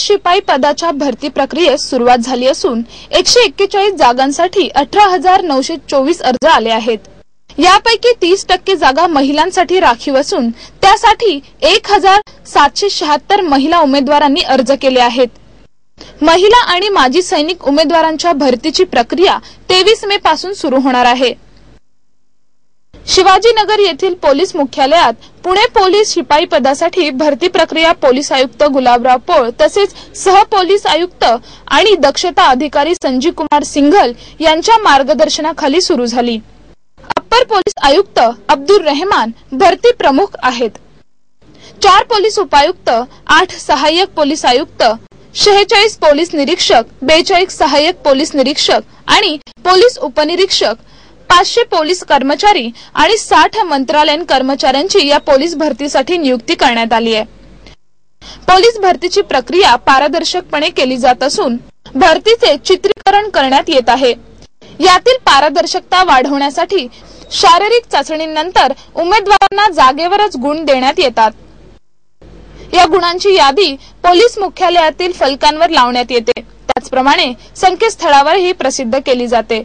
शिपाई पदाच्या भरती प्रक्रियेस सुरुवात झाली असून एकशे एक्केचाळीस जागांसाठी अठरा हजार नऊशे चोवीस अर्ज आले आहेत. यापैकी तीस टक्के जागा महिलांसाठी राखीव असून त्यासाठी एक हजार सातशे शहात्तर महिला उमेदवारांनी अर्ज केले आहेत. महिला आणि माजी सैनिक उमेदवारांच्या भरतीची प्रक्रिया तेवीस मे पासून सुरू होणार आहे. शिवाजीनगर येथील पोलीस मुख्यालयात पुणे पोलीस शिपाई पदासाठी भरती प्रक्रिया पोलीस आयुक्त गुलाबराव पोळ तसेच सहपोलीस आयुक्त आणि दक्षता अधिकारी संजीव कुमार सिंघल यांच्या मार्गदर्शनाखाली सुरू झाली. अप्पर पोलीस आयुक्त अब्दुल रहमान भरती प्रमुख आहेत. चार पोलीस उपायुक्त आठ सहाय्यक पोलीस आयुक्त शेहेचाळीस पोलीस निरीक्षक बेचाळीस सहाय्यक पोलीस निरीक्षक आणि पोलीस उपनिरीक्षक पाचशे पोलीस कर्मचारी आणि साठ मंत्रालयीन कर्मचाऱ्यांची या पोलीस भरतीसाठी नियुक्ती करण्यात आली आहे. पोलीस भरतीची प्रक्रिया पारदर्शकपणे केली जात असून भरतीचे चित्रीकरण करण्यात येत आहे. यातील पारदर्शकता वाढवण्यासाठी शारीरिक चाचणीनंतर उमेदवारांना जागेवरच गुण देण्यात येतात. या गुणांची यादी पोलीस मुख्यालयातील फलकांवर लावण्यात येते. त्याचप्रमाणे संकेतस्थळावरही प्रसिद्ध केली जाते.